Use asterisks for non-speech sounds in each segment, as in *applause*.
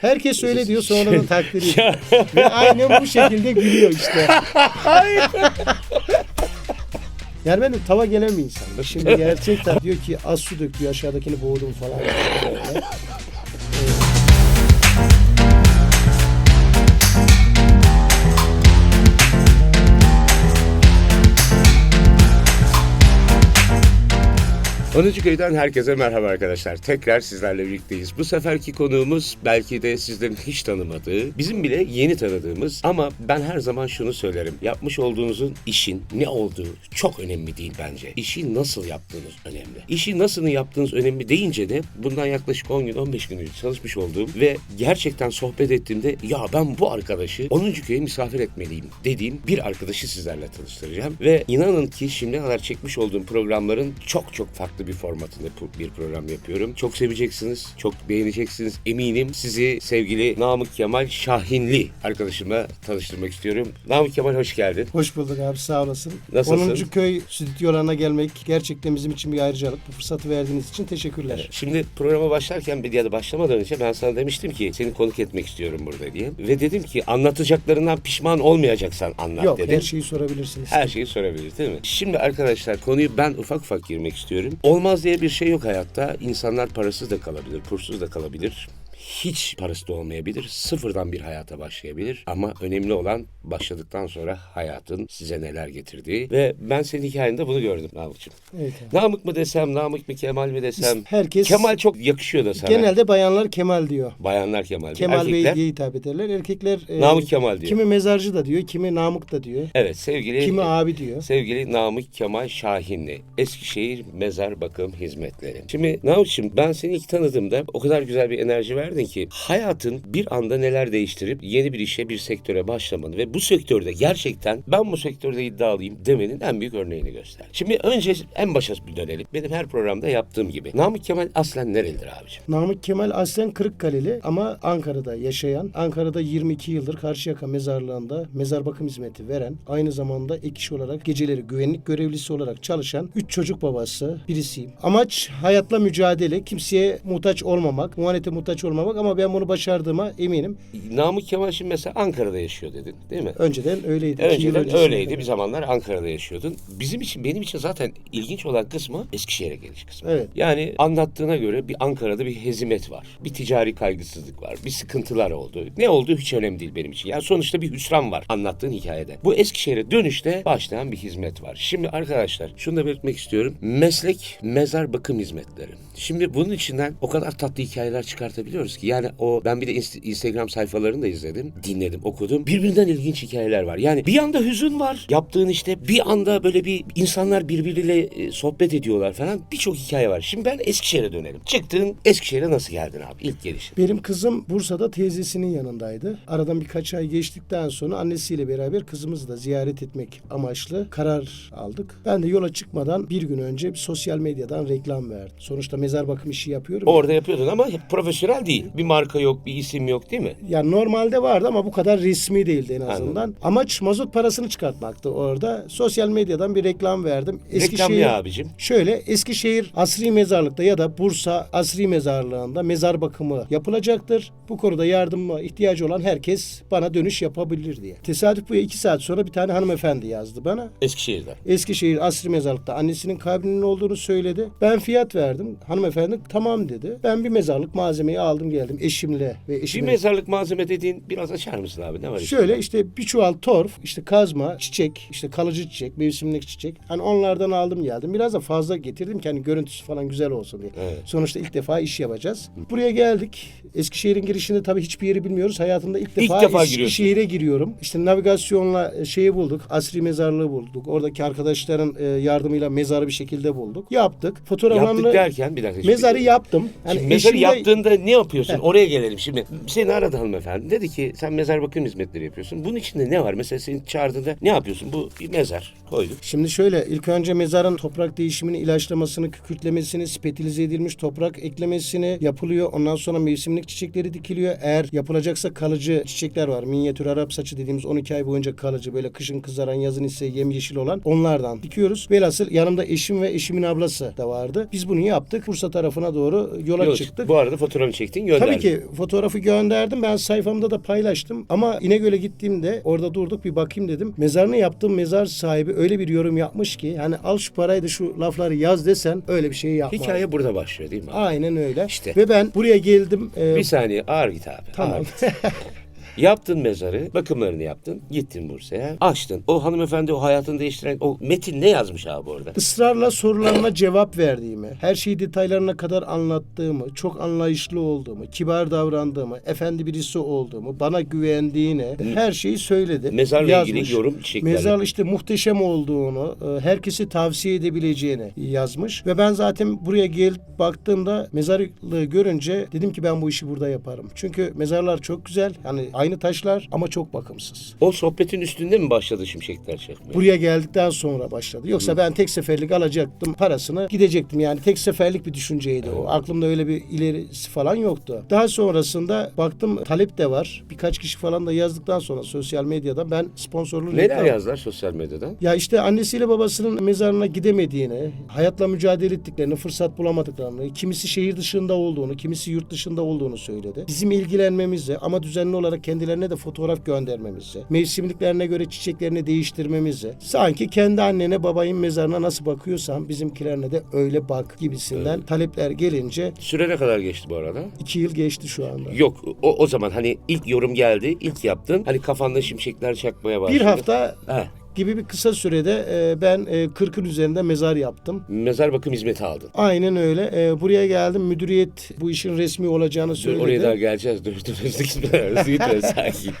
Herkes öyle diyor sonra da takdir ediyor. Ve aynen bu şekilde gülüyor işte. Yani ben de tava gelen bir insanım. Şimdi *laughs* gerçekten diyor ki az su dök diyor aşağıdakini boğdum falan. *laughs* Böyle. Onuncu Köy'den herkese merhaba arkadaşlar. Tekrar sizlerle birlikteyiz. Bu seferki konuğumuz belki de sizlerin hiç tanımadığı, bizim bile yeni tanıdığımız ama ben her zaman şunu söylerim. Yapmış olduğunuzun işin ne olduğu çok önemli değil bence. İşi nasıl yaptığınız önemli. İşi nasıl yaptığınız önemli deyince de bundan yaklaşık 10 gün 15 gün önce çalışmış olduğum ve gerçekten sohbet ettiğimde ya ben bu arkadaşı 10. Köy'e misafir etmeliyim dediğim bir arkadaşı sizlerle tanıştıracağım. Ve inanın ki şimdiye kadar çekmiş olduğum programların çok çok farklı bir formatında pu- bir program yapıyorum. Çok seveceksiniz, çok beğeneceksiniz eminim. Sizi sevgili Namık Kemal Şahinli arkadaşımla tanıştırmak istiyorum. Namık Kemal hoş geldin. Hoş bulduk abi sağ olasın. Nasılsın? 10. köy stüdyolarına gelmek gerçekten bizim için bir ayrıcalık. Bu fırsatı verdiğiniz için teşekkürler. Şimdi programa başlarken bir ya da başlamadan önce ben sana demiştim ki seni konuk etmek istiyorum burada diye. Ve dedim ki anlatacaklarından pişman olmayacaksan anlat Yok dedim. her şeyi sorabilirsiniz. Her şeyi sorabiliriz değil mi? Şimdi arkadaşlar konuyu ben ufak ufak girmek istiyorum. Olmaz diye bir şey yok hayatta. İnsanlar parasız da kalabilir, pursuz da kalabilir. Hiç parası da olmayabilir. Sıfırdan bir hayata başlayabilir. Ama önemli olan başladıktan sonra hayatın size neler getirdiği. Ve ben senin hikayende bunu gördüm Namık'cığım. Evet abi. Namık mı desem, Namık mı Kemal mi desem. Herkes Kemal çok yakışıyor da sana. genelde bayanlar Kemal diyor. Bayanlar Kemal. Kemal Bey Erkekler diye hitap ederler. Erkekler e, Namık Kemal diyor. kimi mezarcı da diyor, kimi Namık da diyor. Evet sevgili Kimi abi diyor. Sevgili Namık Kemal Şahinli, Eskişehir Mezar Bakım Hizmetleri. Şimdi Namık'cığım ben seni ilk tanıdığımda o kadar güzel bir enerji verdin ki hayatın bir anda neler değiştirip yeni bir işe, bir sektöre başlamanı ve bu sektörde gerçekten ben bu sektörde iddialıyım demenin en büyük örneğini göster. Şimdi önce en başa dönelim. Benim her programda yaptığım gibi. Namık Kemal aslen nerelidir abicim? Namık Kemal aslen Kırıkkaleli ama Ankara'da yaşayan, Ankara'da 22 yıldır Karşıyaka mezarlığında mezar bakım hizmeti veren, aynı zamanda ek iş olarak geceleri güvenlik görevlisi olarak çalışan 3 çocuk babası birisiyim. Amaç hayatla mücadele, kimseye muhtaç olmamak, muhanete muhtaç olmamak ama ben bunu başardığıma eminim. Namık Kemal şimdi mesela Ankara'da yaşıyor dedin değil mi? Önceden öyleydi. Önceden öyleydi. Bir zamanlar Ankara'da yaşıyordun. Bizim için, benim için zaten ilginç olan kısmı Eskişehir'e geliş kısmı. Evet. Yani anlattığına göre bir Ankara'da bir hezimet var. Bir ticari kaygısızlık var. Bir sıkıntılar oldu. Ne olduğu hiç önemli değil benim için. Yani sonuçta bir hüsran var anlattığın hikayede. Bu Eskişehir'e dönüşte başlayan bir hizmet var. Şimdi arkadaşlar şunu da belirtmek istiyorum. Meslek mezar bakım hizmetleri. Şimdi bunun içinden o kadar tatlı hikayeler çıkartabiliyoruz ki. Yani o ben bir de inst- Instagram sayfalarını da izledim, dinledim, okudum. Birbirinden ilginç hikayeler var. Yani bir anda hüzün var. Yaptığın işte bir anda böyle bir insanlar birbiriyle e, sohbet ediyorlar falan. Birçok hikaye var. Şimdi ben Eskişehir'e dönelim. Çıktın Eskişehir'e nasıl geldin abi? İlk geliş. Benim kızım Bursa'da teyzesinin yanındaydı. Aradan birkaç ay geçtikten sonra annesiyle beraber kızımızı da ziyaret etmek amaçlı karar aldık. Ben de yola çıkmadan bir gün önce bir sosyal medyadan reklam verdim. Sonuçta mezar bakım işi yapıyorum. ya. Orada yapıyordun ama profesyonel değil. Bir marka yok, bir isim yok değil mi? Yani normalde vardı ama bu kadar resmi değildi en azından. Amaç mazot parasını çıkartmaktı orada. Sosyal medyadan bir reklam verdim. Reklam ne abicim? Şöyle Eskişehir Asri Mezarlık'ta ya da Bursa Asri Mezarlığı'nda mezar bakımı yapılacaktır. Bu konuda yardıma ihtiyacı olan herkes bana dönüş yapabilir diye. Tesadüf bu iki saat sonra bir tane hanımefendi yazdı bana. Eskişehir'den. Eskişehir Asri Mezarlık'ta annesinin kabrinin olduğunu söyledi. Ben fiyat verdim. Hanımefendi tamam dedi. Ben bir mezarlık malzemeyi aldım geldim eşimle ve Bir mezarlık malzeme dediğin biraz açar mısın abi? Ne var içinde? Şöyle işte bir çuval torf, işte kazma, çiçek, işte kalıcı çiçek, mevsimlik çiçek. Hani onlardan aldım geldim. Biraz da fazla getirdim ki hani görüntüsü falan güzel olsun diye. Evet. Sonuçta ilk defa iş yapacağız. Buraya geldik. Eskişehir'in girişinde tabii hiçbir yeri bilmiyoruz. Hayatımda ilk defa, defa Eskişehir'e giriyorum. İşte navigasyonla e, şeyi bulduk. Asri mezarlığı bulduk. Oradaki arkadaşların e, yardımıyla mezarı bir şekilde bulduk. Yaptık. Yaptık Fotoğraflarını derken bir dakika. mezarı yaptım. Şimdi mezarı eşimle- yaptığında ne yapıyorsun? Oraya gelelim şimdi. Seni aradı hanımefendi. Dedi ki sen mezar bakım hizmetleri yapıyorsun. Bunun içinde ne var? Mesela seni çağırdığında ne yapıyorsun? Bu bir mezar koyduk. Şimdi şöyle ilk önce mezarın toprak değişimini, ilaçlamasını, kükürtlemesini, spetilize edilmiş toprak eklemesini yapılıyor. Ondan sonra mevsimlik çiçekleri dikiliyor. Eğer yapılacaksa kalıcı çiçekler var. Minyatür Arap saçı dediğimiz 12 ay boyunca kalıcı böyle kışın kızaran yazın ise yemyeşil olan onlardan dikiyoruz. Velhasıl yanımda eşim ve eşimin ablası da vardı. Biz bunu yaptık. Bursa tarafına doğru yola Yok, çıktık. Bu arada fotoğrafını çektin gönderdin. Tabii ki fotoğrafı gönderdim. Ben sayfamda da paylaştım. Ama İnegöl'e gittiğimde orada durduk bir bakayım dedim. Mezarını yaptığım mezar sahibi öyle bir yorum yapmış ki hani al şu parayı da şu lafları yaz desen öyle bir şey yapmaz. Hikaye burada başlıyor değil mi? abi? Aynen öyle. İşte. Ve ben buraya geldim. e, Bir saniye ağır git abi. Tamam. ağır git. *laughs* Yaptın mezarı, bakımlarını yaptın, gittin Bursa'ya, açtın. O hanımefendi o hayatını değiştiren, o metin ne yazmış abi orada? ısrarla sorularına cevap verdiğimi, her şeyi detaylarına kadar anlattığımı, çok anlayışlı olduğumu, kibar davrandığımı, efendi birisi olduğumu, bana güvendiğini, her şeyi söyledi. Mezarla Yazmış. ilgili yorum çiçeklerle. Mezar işte muhteşem olduğunu, e, herkesi tavsiye edebileceğini yazmış. Ve ben zaten buraya gelip baktığımda mezarlığı görünce dedim ki ben bu işi burada yaparım. Çünkü mezarlar çok güzel. Yani aynı taşlar ama çok bakımsız. O sohbetin üstünde mi başladı şimşekler çakmaya? Buraya geldikten sonra başladı. Yoksa ben tek seferlik alacaktım parasını gidecektim yani tek seferlik bir düşünceydi o. Aklımda öyle bir ilerisi falan yoktu. Daha sonrasında baktım talep de var. Birkaç kişi falan da yazdıktan sonra sosyal medyada ben sponsorlu Neler reklam- yazdılar sosyal medyadan? ya işte annesiyle babasının mezarına gidemediğini, hayatla mücadele ettiklerini, fırsat bulamadıklarını, kimisi şehir dışında olduğunu, kimisi yurt dışında olduğunu söyledi. Bizim ilgilenmemizi ama düzenli olarak kendilerine de fotoğraf göndermemizi, mevsimliklerine göre çiçeklerini değiştirmemizi, sanki kendi annene babayın mezarına nasıl bakıyorsan bizimkilerine de öyle bak gibisinden talepler gelince Süre ne kadar geçti bu arada? iki yıl geçti şu anda. Yok o, o zaman hani ilk yorum geldi, ilk yaptın. Hani kafanda şimşekler çakmaya başladı. Bir hafta Heh, gibi bir kısa sürede e, ben e, 40'ın üzerinde mezar yaptım. mezar bakım hizmeti aldın. Aynen öyle. Ee, buraya geldim. Müdüriyet bu işin resmi olacağını söyledi. oraya daha geleceğiz. Dur dur hızlı gitme. Hızlı gitme sakin.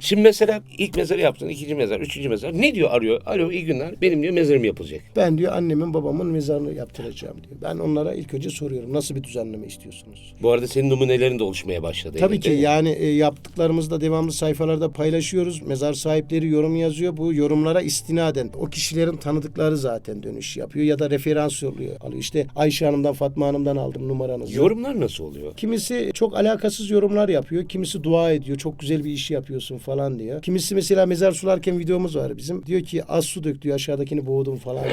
Şimdi mesela ilk mezarı yaptın, ikinci mezar, üçüncü mezar. Ne diyor arıyor? Alo iyi günler. Benim diyor mezarım yapılacak. Ben diyor annemin babamın mezarını yaptıracağım diyor. Ben onlara ilk önce soruyorum. Nasıl bir düzenleme istiyorsunuz? Bu arada senin numunelerin de oluşmaya başladı. Tabii elinde. ki yani e, yaptıklarımızı da devamlı sayfalarda paylaşıyoruz. Mezar sahipleri yorum yazıyor. Bu yorumlara istinaden o kişilerin tanıdıkları zaten dönüş yapıyor ya da referans yolluyor. Alıyor. İşte Ayşe Hanım'dan Fatma Hanım'dan aldım numaranızı. Yorumlar nasıl oluyor? Kimisi çok alakasız yorumlar yapıyor. Kimisi dua ediyor. Çok güzel bir iş yapıyorsun falan diyor. Kimisi mesela mezar sularken videomuz var bizim. Diyor ki az su dök diyor aşağıdakini boğdum falan.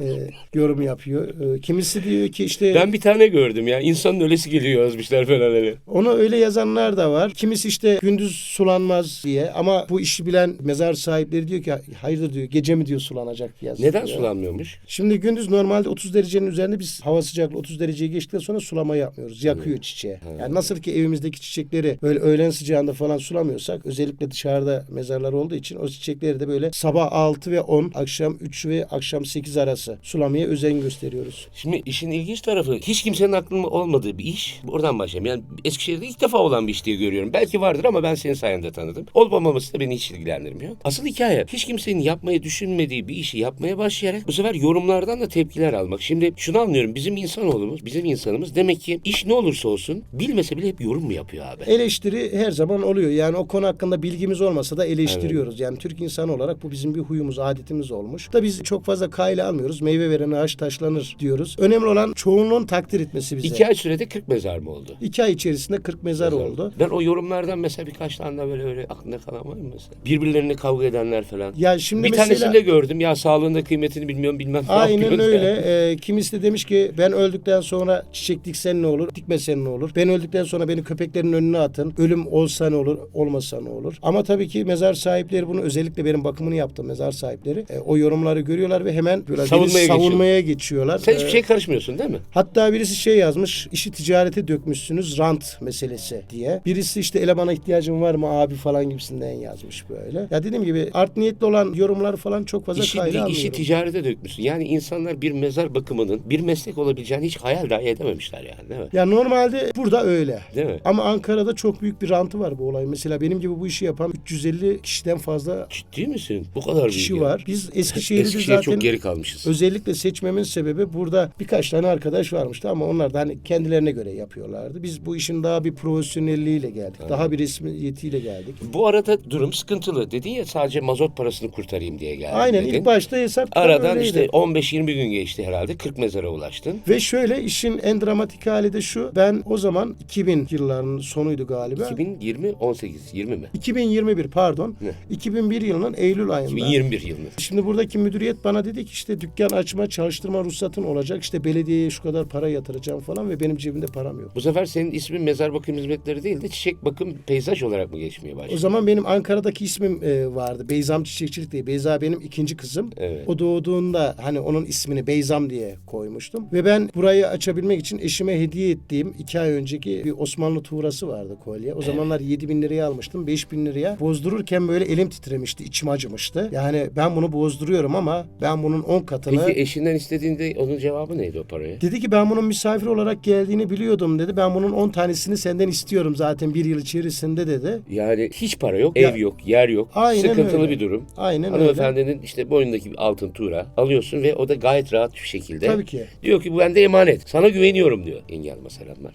Ee, yorum yapıyor. Ee, kimisi diyor ki işte Ben bir tane gördüm ya. İnsanın ölesi geliyor yazmışlar falan öyle. onu öyle yazanlar da var. Kimisi işte gündüz sulanmaz diye ama bu işi bilen mezar sahipleri diyor ki hayırdır diyor gece mi diyor sulanacak yazıyor. Neden sulanmıyormuş? Şimdi gündüz normalde 30 derecenin üzerinde biz hava sıcaklığı 30 dereceyi geçtikten sonra sulama yapmıyoruz. Yakıyor çiçeği. Yani nasıl ki evimizdeki çiçekleri böyle öğlen sıcağında falan sulamıyorsak özellikle dışarıda mezarlar olduğu için o çiçekleri de böyle sabah 6 ve 10, akşam 3 ve akşam 8 arası sulamaya özen gösteriyoruz. Şimdi işin ilginç tarafı hiç kimsenin aklında olmadığı bir iş. Oradan başlayayım. Yani Eskişehir'de ilk defa olan bir iş diye görüyorum. Belki vardır ama ben senin sayende tanıdım. Olup olmaması da beni hiç ilgilendirmiyor. Asıl hikaye hiç kimsenin yapmayı düşünmediği bir işi yapmaya başlayarak bu sefer yorumlardan da tepkiler almak. Şimdi şunu anlıyorum. Bizim insanoğlumuz, bizim insanımız demek ki iş ne olursa olsun bilmese bile hep yorum mu yapıyor abi? Eleştiri her zaman oluyor. Yani o konu hakkında bilgimiz olmasa da eleştiriyoruz. Yani Türk insanı olarak bu bizim bir huyumuz, adetimiz olmuş. Da biz çok fazla kayla almıyoruz. Meyve veren ağaç taşlanır diyoruz. Önemli olan çoğunluğun takdir etmesi bize. İki ay sürede 40 mezar mı oldu? İki ay içerisinde 40 mezar oldu. Ben o yorumlardan mesela birkaç tane böyle öyle aklında kalan var mı mesela? Birbirlerine kavga edenler falan. Ya şimdi bir mesela tanesini de gördüm. Ya sağlığında kıymetini bilmiyorum bilmem ne Aynen öyle. yani. Ee, kimisi de demiş ki ben öldükten sonra çiçek diksen ne olur, dikmesen ne olur? Ben öldükten sonra beni köpeklerin önüne atın. Ölüm olsa ne olur, olmasa ne olur? Ama tabii ki mezar sahipleri bunu özellikle benim bakımını yaptım mezar sahipleri. e, o yorumları görüyorlar ve hemen Savunmaya savunmaya geçiyorlar. Sen hiçbir Ee, şey karışmıyorsun değil mi? Hatta birisi şey yazmış, işi ticarete dökmüşsünüz, rant meselesi diye. Birisi işte elemana ihtiyacın var mı abi falan gibisinden yazmış böyle. Ya dediğim gibi art niyetli olan yorumlar falan çok fazla İşi, kayda almıyorum. işi ticarete dökmüşsün. Yani insanlar bir mezar bakımının bir meslek olabileceğini hiç hayal dahi edememişler yani değil mi? Ya normalde burada öyle. Değil mi? Ama Ankara'da çok büyük bir rantı var bu olay. Mesela benim gibi bu işi yapan 350 kişiden fazla Ciddi misin? Bu kadar büyük kişi ya. var. Biz Eskişehir'de Eskişehir zaten çok geri kalmışız. özellikle seçmemin sebebi burada birkaç tane arkadaş varmıştı ama onlar da hani kendilerine göre yapıyorlardı. Biz bu işin daha bir profesyonelliğiyle geldik. Daha bir resmiyetiyle geldik. Bu arada durum sıkıntılı. Dedin ya sadece mazot parasını kurtarayım diye geldim Aynen dedin. ilk başta hesap Aradan öyleydi. işte 15-20 gün geçti herhalde 40 mezara ulaştın. Ve şöyle işin en dramatik hali de şu. Ben o zaman 2000 yıllarının sonuydu galiba. 2020 18 20 mi? 2021 pardon. Ne? 2001 yılının Eylül ayında. 2021 yılında. Şimdi buradaki müdüriyet bana dedi ki işte dükkan açma, çalıştırma ruhsatın olacak. İşte belediyeye şu kadar para yatıracağım falan ve benim cebimde param yok. Bu sefer senin ismin mezar bakım hizmetleri değil de çiçek bakım peyzaj olarak mı geçmeye O başladı? zaman benim Ankara'daki ismim e, vardı. Beyzam Çiçekçilik diye. Beyza benim ikinci kızım. Evet. O doğduğunda hani onun ismini Beyzam diye koymuştum. Ve ben burayı açabilmek için eşime hediye ettiğim iki ay önceki bir Osmanlı tuğrası vardı kolye. O zamanlar 7 bin liraya almıştım. 5 bin liraya. Bozdururken böyle elim titremişti. içim acımıştı. Yani ben bunu bozduruyorum ama ben bunun 10 katını... Peki eşinden istediğinde onun cevabı neydi o paraya? Dedi ki ben bunun misafir olarak geldiğini biliyordum dedi. Ben bunun 10 tanesini senden istiyorum zaten bir yıl içerisinde dedi. Yani hiç para yok, Ya- ev yok, yer yok. Aynen sıkıntılı öyle. bir durum. Aynen öyle. Hanımefendinin işte boynundaki bir altın tuğra alıyorsun ve o da gayet rahat bir şekilde. Tabii ki. Diyor ki bu bende emanet. Sana güveniyorum diyor. Yenge hanıma selamlar.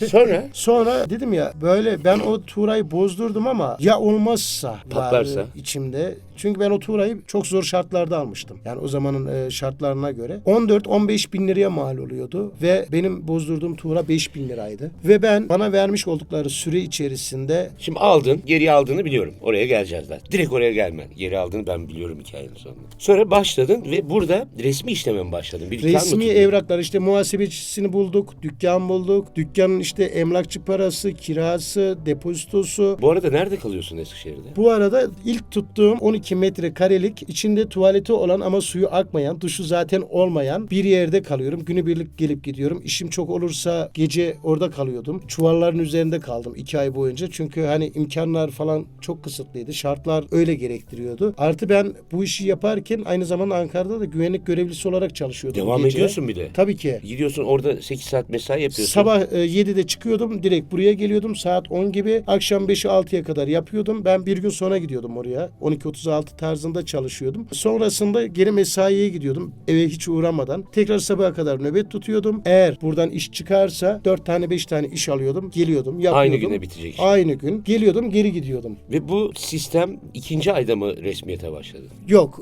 *laughs* Sonra Sonra dedim ya böyle ben o tuğrayı bozdurdum ama ya olmazsa Patlarsa? içimde. Çünkü ben o tuğrayı çok zor şartlarda almıştım. Yani o zamanın e, şartlarına göre. 14-15 bin liraya mal oluyordu. Ve benim bozdurduğum tuğra 5 bin liraydı. Ve ben bana vermiş oldukları süre içerisinde şimdi aldın, geri aldığını biliyorum. Oraya geleceğiz zaten. Direkt oraya gelmen. Geri aldığını ben biliyorum hikayenin sonunda. Sonra başladın ve burada resmi işleme mi başladın? Bir dükkan mı resmi tuttun? evraklar işte muhasebecisini bulduk, dükkan bulduk. Dükkanın işte emlakçı parası, kirası, depozitosu, Bu arada nerede kalıyorsun Eskişehir'de? Bu arada ilk tuttuğum 12 metrekarelik içinde tuvaleti olan ama suyu akmayan, duşu zaten olmayan bir yerde kalıyorum. Günübirlik gelip gidiyorum. İşim çok olursa gece orada kalıyordum. Çuvalların üzerinde kaldım iki ay boyunca. Çünkü hani imkanlar falan çok kısıtlıydı. Şartlar öyle gerektiriyordu. Artı ben bu işi yaparken aynı zamanda Ankara'da da güvenlik görevlisi olarak çalışıyordum. Devam gece. ediyorsun bir de. Tabii ki. Gidiyorsun orada 8 saat mesai yapıyorsun. Sabah e, 7'de çıkıyordum. Direkt buraya geliyordum. Saat 10 gibi. Akşam 5'e 6'ya kadar yapıyordum. Ben bir gün sonra gidiyordum oraya. 12.36 tarzında çalışıyordum. Sonrasında geri mesaiye gidiyordum. Eve hiç uğramadan. Tekrar sabaha kadar nöbet tutuyordum. Eğer buradan iş çıkarsa 4 tane 5 tane iş alıyordum. Geliyordum. Yapıyordum. Aynı güne bitecek. Aynı gün. Geliyordum geri gidiyordum. Ve bu sistem ikinci ayda mı resmiyete başladı? Yok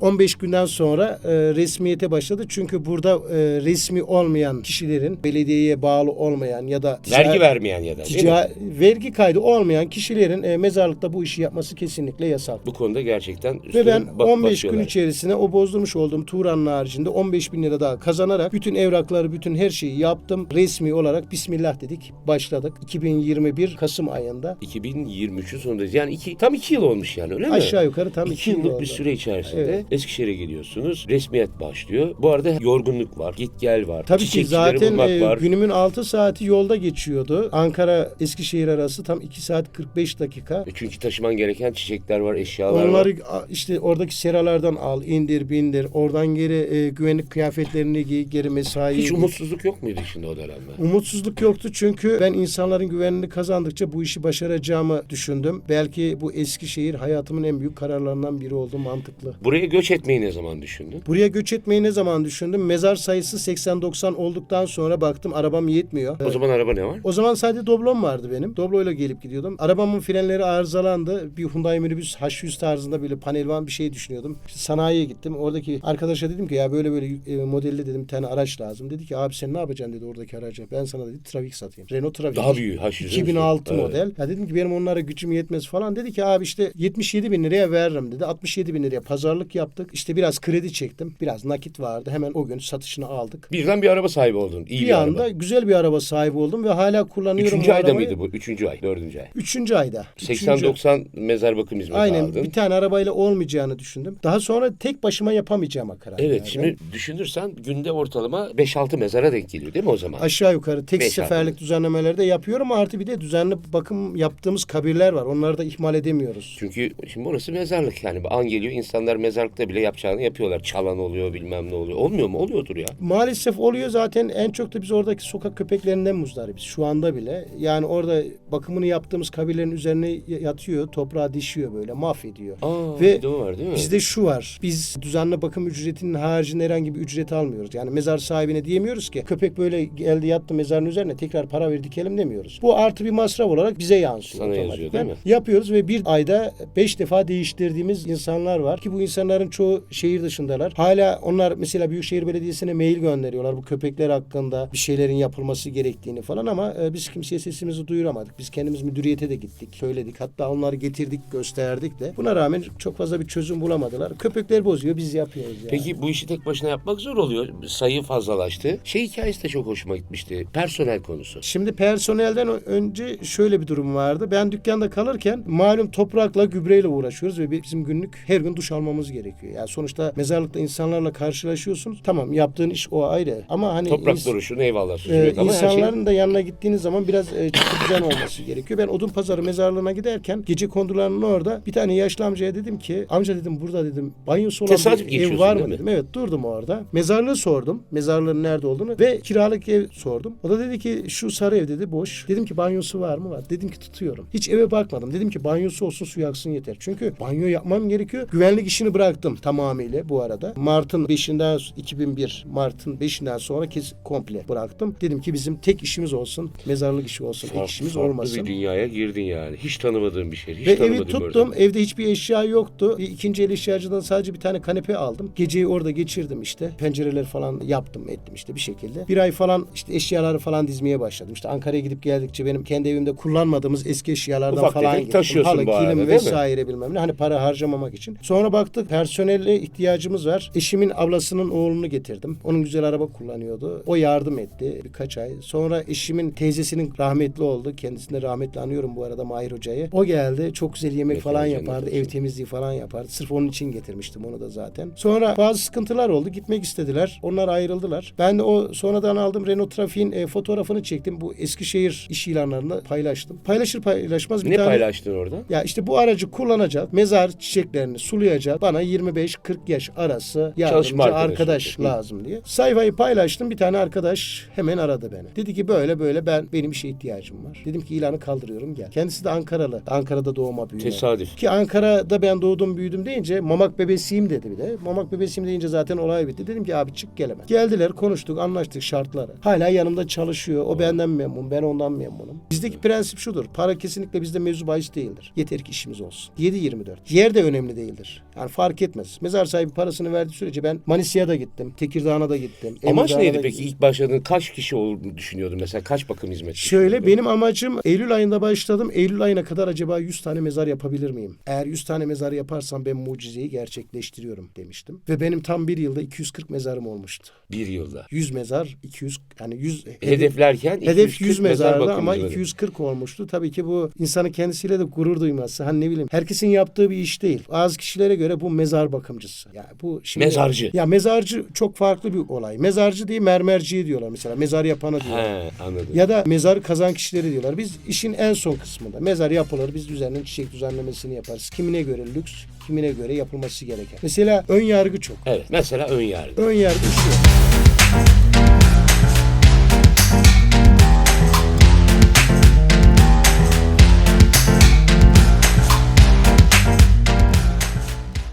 e, 15 günden sonra e, resmiyete başladı. Çünkü burada e, resmi olmayan kişilerin belediyeye bağlı olmayan ya da Vergi vermeyen ya da değil mi? Tica- vergi kaydı olmayan kişilerin e, mezarlıkta bu işi yapması kesinlikle yasak. Bu konuda gerçekten Ve ben bak- 15 gün içerisinde o bozdurmuş olduğum Turan'ın haricinde 15 bin lira daha kazanarak bütün evrakları, bütün her şeyi yaptım. Resmi olarak Bismillah dedik. Başladık. 2021 Kasım ayında. 2023'ün sonundayız. Yani iki, tam iki yıl olmuş yani öyle mi? Aşağı yukarı tam İki iki yıl yıllık oldu. bir süre içerisinde Evet. Eskişehir'e geliyorsunuz. Resmiyet başlıyor. Bu arada yorgunluk var. Git gel var. Tabii ki zaten e, var. günümün 6 saati yolda geçiyordu. Ankara Eskişehir arası tam 2 saat 45 dakika. E Çünkü taşıman gereken çiçekler var, eşyalar var. Onları işte oradaki seralardan al, indir, bindir. Oradan geri e, güvenlik kıyafetlerini giy, geri mesaiye Hiç umutsuzluk yok muydu şimdi o dönemde? Umutsuzluk yoktu çünkü ben insanların güvenini kazandıkça bu işi başaracağımı düşündüm. Belki bu Eskişehir hayatımın en büyük kararlarından biri oldu mantıklı. Buraya göç etmeyi ne zaman düşündün? Buraya göç etmeyi ne zaman düşündüm? Mezar sayısı 80-90 olduktan sonra baktım arabam yetmiyor. O zaman araba ne var? O zaman sadece doblom vardı benim. Dobloyla gelip gidiyordum. Arabamın frenleri arızalandı. Bir Hyundai minibüs H100 tarzında böyle panelvan bir şey düşünüyordum. İşte sanayiye gittim. Oradaki arkadaşa dedim ki ya böyle böyle e, modelli dedim tane araç lazım. Dedi ki abi sen ne yapacaksın dedi oradaki araca. Ben sana dedi trafik satayım. Renault Trafik. Daha büyük H100'ün 2006 Evet. model. Ya dedim ki benim onlara gücüm yetmez falan. Dedi ki abi işte 77 bin liraya veririm dedi. 67 bin liraya pazarlık yaptık. İşte biraz kredi çektim. Biraz nakit vardı. Hemen o gün satışını aldık. Birden bir araba sahibi oldun. İyi bir, Bir anda araba. güzel bir araba sahibi oldum ve hala kullanıyorum Üçüncü ayda arabayı. mıydı bu? Üçüncü ay, dördüncü ay. Üçüncü ayda. Üçüncü- 80-90 mezar bakım hizmeti Aynen aldın. bir tane arabayla olmayacağını düşündüm. Daha sonra tek başıma yapamayacağıma karar Evet verdim. şimdi düşünürsen günde ortalama 5-6 mezara denk geliyor değil mi o zaman? Aşağı yukarı tek Beş seferlik düzenlemelerde yapıyorum artı bir de düzenli bakım yaptığımız kabirler var. Onları da ihmal edemiyoruz. Çünkü şimdi orası mezarlık yani. An geliyor insanlar mezarlıkta bile yapacağını yapıyorlar. Çalan oluyor bilmem ne oluyor. Olmuyor mu? Oluyordur ya. Maalesef oluyor zaten en çok da biz oradaki sokak köpeklerinden muzdaribiz şu anda bile. Yani orada bakımını yaptığımız kabirlerin üzerine yatıyor, toprağa dişiyor böyle mahvediyor. Aa, Ve bir de o var değil mi? Bizde şu var. Biz düzenli bakım ücretinin haricinde herhangi bir ücret almıyoruz. Yani mezar sahibine diyemiyoruz ki köpek böyle geldi yattı mezarın üzerine tekrar para ver dikelim demiyoruz. Bu artı bir masraf olarak bize yansıyor. Sana yazıyor, değil mi? Yapıyoruz ve bir ay ayda 5 defa değiştirdiğimiz insanlar var ki bu insanların çoğu şehir dışındalar. Hala onlar mesela Büyükşehir Belediyesi'ne mail gönderiyorlar bu köpekler hakkında bir şeylerin yapılması gerektiğini falan ama e, biz kimseye sesimizi duyuramadık. Biz kendimiz müdüriyete de gittik, söyledik. Hatta onları getirdik, gösterdik de. Buna rağmen çok fazla bir çözüm bulamadılar. Köpekler bozuyor, biz yapıyoruz yani. Peki bu işi tek başına yapmak zor oluyor. Sayı fazlalaştı. Şey hikayesi de çok hoşuma gitmişti. Personel konusu. Şimdi personelden önce şöyle bir durum vardı. Ben dükkanda kalırken malum toprakla, gübreyle uğraşıyoruz ve bizim günlük her gün duş almamız gerekiyor. Yani sonuçta mezarlıkta insanlarla karşılaşıyorsunuz. Tamam yaptığın iş o ayrı. Ama hani Toprak ins- duruşun eyvallah. e, ama şey- insanların da yanına gittiğiniz zaman biraz e, çeki düzen olması gerekiyor. Ben Odun Pazarı mezarlığına giderken gece kondularının orada bir tane yaşlı amcaya dedim ki amca dedim burada dedim banyosu olan Tesadüf bir ev var mı dedim. Evet durdum orada. Mezarlığı sordum. Mezarlığın nerede olduğunu ve kiralık ev sordum. O da dedi ki şu sarı ev dedi boş. Dedim ki banyosu var mı? Var. Dedim ki tutuyorum. Hiç eve bakmadım. Dedim ki banyosu olsun su yaksın yeter. Çünkü banyo yapmam gerekiyor. Güvenlik işini bıraktım tamamıyla bu arada. Mart'ın 5'inden 2001 Mart'ın 5'inden sonra kes komple bıraktım. Dedim ki bizim tek işimiz olsun. Mezarlık işi olsun. Ek Farklı- işimiz farklı olmasın. bir dünyaya girdin yani. Hiç tanımadığın bir şey. Hiç Ve evi tuttum. ortam. Evde hiçbir eşya yoktu. Bir ikinci el eşyacıdan sadece bir tane kanepe aldım. Geceyi orada geçirdim işte. Pencereler falan yaptım ettim işte bir şekilde. Bir ay falan işte eşyaları falan dizmeye başladım. İşte Ankara'ya gidip geldikçe benim kendi evimde kullanmadığımız eski eşyalardan Ufak falan getirdim. taşıyorsun Halı, kilim değil mi? vesaire bilmem ne. Hani para harcamamak için. Sonra baktık personelle ihtiyacımız var. Eşimin ablasının oğlunu getirdim. Onun güzel araba kullanıyordu. O yardım etti birkaç ay. Sonra eşimin teyzesinin rahmetli oldu. Kendisini rahmetli anıyorum bu arada Mahir Hoca'yı. O geldi. Çok güzel yemek Mekanı falan yapardı. Ev temizliği falan yapardı. Sırf onun için getirmiştim onu da zaten. Sonra bazı sıkıntılar oldu. Gitmek istediler. Onlar ayrıldılar. Ben de o sonradan aldım Renault Trafik'in e, fotoğrafını çektim. Bu Eskişehir iş ilanlarını paylaştım. Paylaşır paylaşmaz bir Ne tane paylaştın orada? ya işte bu aracı kullanacak, mezar çiçeklerini sulayacak, bana 25-40 yaş arası yardımcı Çalışma arkadaş Hı. lazım diye. Sayfayı paylaştım, bir tane arkadaş hemen aradı beni. Dedi ki böyle böyle ben benim işe ihtiyacım var. Dedim ki ilanı kaldırıyorum gel. Kendisi de Ankaralı. Ankara'da doğma büyüme. Tesadüf. Ki Ankara'da ben doğdum büyüdüm deyince mamak bebesiyim dedi bir de. Mamak bebesiyim deyince zaten olay bitti. Dedim ki abi çık gelemem. Geldiler konuştuk anlaştık şartları. Hala yanımda çalışıyor. O benden memnun ben ondan memnunum. Bizdeki prensip şudur. Para kesinlikle bizde mevzu bahis değildir. Yeter ki işimiz olsun. 7-24. Yer de önemli değildir. Yani fark etmez. Mezar sahibi parasını verdiği sürece ben Manisa'ya da gittim. Tekirdağ'a da gittim. Amaç neydi peki? gittim. İlk başladığın kaç kişi olduğunu düşünüyordun mesela? Kaç bakım hizmeti? Şöyle benim amacım Eylül ayında başladım. Eylül ayına kadar acaba 100 tane mezar yapabilir miyim? Eğer 100 tane mezar yaparsam ben mucizeyi gerçekleştiriyorum demiştim. Ve benim tam bir yılda 240 mezarım olmuştu. Bir yılda. 100 mezar, 200 yani 100 Hedeflerken Hedef 240 100 mezar mezarda bakım ama hizmeti. 240 olmuştu. Tabii ki bu insanın kendisiyle de gurur duyması. Hani ne bileyim herkesin yaptığı bir iş değil. Bazı kişilere göre bu mezar bakımcısı. Yani bu şimdi Mezarcı. Ya mezarcı çok farklı bir olay. Mezarcı değil mermerciye diyorlar mesela. Mezar yapanı diyorlar. He anladım. Ya da mezar kazan kişileri diyorlar. Biz işin en son kısmında. Mezar yapılır. Biz üzerinden çiçek düzenlemesini yaparız. Kimine göre lüks, kimine göre yapılması gereken. Mesela ön yargı çok. Evet mesela ön yargı. Ön yargı şu.